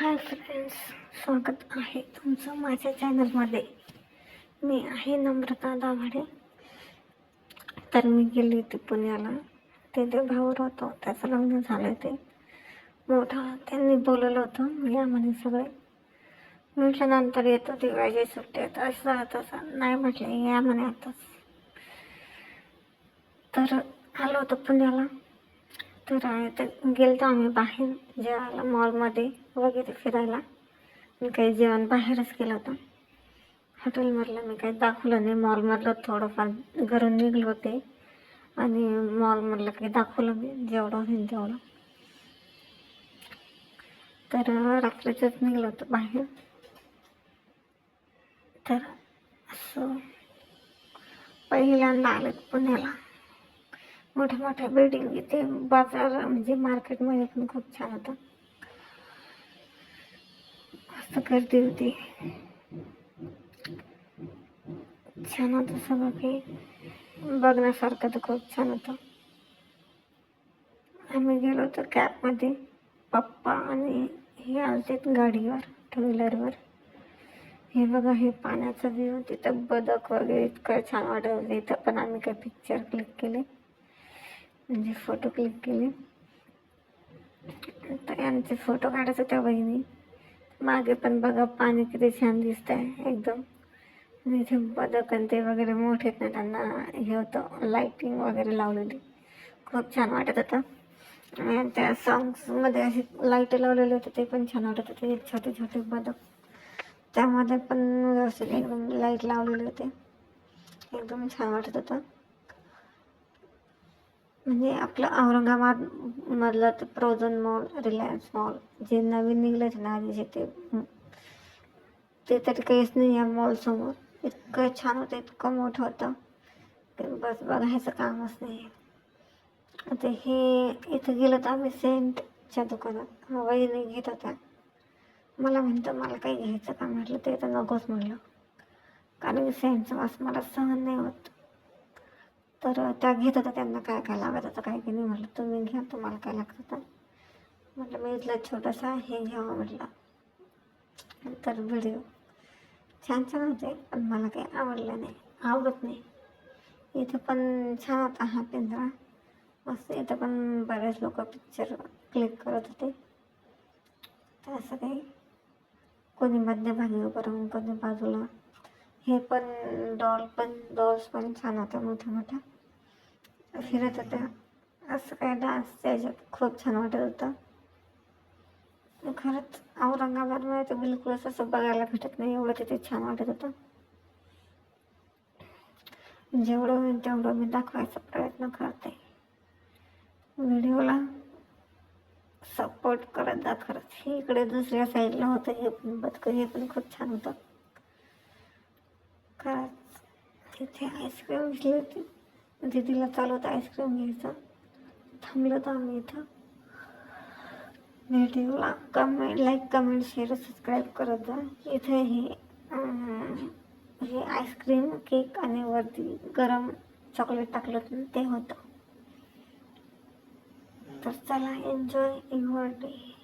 Hi friends स्वागत आहे तुमचं माझ्या चॅनलमध्ये मी आहे नम्रता दाभाडे. तर मी गेली होती पुण्याला. तिथे भाऊर होतो त्याचं लग्न झालं ते मोठा त्यांनी बोलवलं होतं या म्हणे सगळे. म्हटलं नंतर येतो दिवाळीच्या येतं असं तसं नाही म्हटलं या म्हणे आताच. तर आलो होतो पुण्याला. तर तर गेलो आम्ही बाहेर जेवायला मॉलमध्ये वगैरे फिरायला. मी काही जेवण बाहेरच केलं होतं. हॉटेलमधलं मी काही दाखवलं नाही. मॉलमधलं थोडंफार घरून निघलो होते. आणि मॉलमधलं काही दाखवलं मी जेवढं होईल तेवढं. तर रात्रीचंच निघलं होतं बाहेर. तर असं पहिल्यांदा आलं पुण्याला. मोठ्या मोठ्या बिल्डिंग इथे बाजार म्हणजे मार्केटमध्ये पण खूप छान होतं. मस्त गर्दी होती. छान होतं सगळं काही. बघण्यासारखं तर खूप छान होतं. आम्ही गेलो होतो कॅबमध्ये पप्पा आणि हे आलते गाडीवर टू व्हीलरवर हे बघा हे पाण्याचं व्ह्यू तिथं बदक वगैरे इतकं छान वाटत होतं. इथं पण आम्ही काही पिक्चर क्लिक केले. म्हणजे फोटो क्लिक केले. तर यांचे फोटो काढायचं त्या बहिणी. मागे पण बघा पाणी किती छान दिसत आहे एकदम इथे बदक आणि ते वगैरे मोठे आहेत ना त्यांना हे होतं लाईटिंग वगैरे लावलेली. खूप छान वाटत होतं. आणि त्या सॉंग्समध्ये असे लाइट लावलेले होते ते पण छान वाटत होते. छोटे छोटे बदक. त्यामध्ये पण व्यवस्थित एकदम लाइट लावलेले होते. एकदम छान वाटत होतं. म्हणजे आपलं औरंगाबाद मधलं तर प्रोझन मॉल रिलायन्स मॉल जे नवीन निघलं ना आधीचे ते ते तरी काहीच नाही या मॉलसमोर इतकं छान होतं इतकं मोठं होतं. की बस बघायचं कामच नाही. आता हे इथं गेलो तर आम्ही सेंटच्या दुकानात. वहिनी घेत होत्या. मला म्हणतं मला काही घ्यायचं का? म्हटलं ते तर नकोच म्हटलं कारण की सेंटचा वास मला सहन नाही होत. तर त्या घेत होत्या त्यांना काय काय लागत होतं काय की नाही म्हटलं तुम्ही घ्या तुम्हाला काय लागत होतं म्हटलं मी इथला छोटासा हे घ्यावं म्हटलं. तर व्हिडिओ छान छान होते पण मला काही आवडलं नाही आवडत नाही. इथं पण छान होता हा पिंजरा. मस्त इथं पण बरेच लोक पिक्चर क्लिक करत होते. तर असं काही. कोणी मध्यभागी उभं राहून कोणी बाजूला. हे पण डॉल पण डॉल्स पण छान होत्या मोठ्या मोठ्या फिरत होत्या. असं काय डान्सच्या ह्याच्यात खूप छान वाटत होतं. खरंच औरंगाबादमध्ये तर बिलकुलच असं बघायला भेटत नाही एवढं तिथे छान वाटत होतं. जेवढं होईल तेवढं मी दाखवायचा प्रयत्न करते. व्हिडिओला सपोर्ट करत जा खरंच. हे इकडे दुसऱ्या साईडला होतं हे पण बदकं हे पण खूप छान होतं. खरंच तिथे आईस्क्रीम घेतली होती. दीदीला चालवत होतं आईस्क्रीम घ्यायचं. थांबलो तर आम्ही इथं. व्हिडिओला comment like comment share subscribe करत जा. इथे हे हे आईस्क्रीम केक आणि वरती गरम चॉकलेट टाकलं ते होतं. तर चला एन्जॉय युअर डे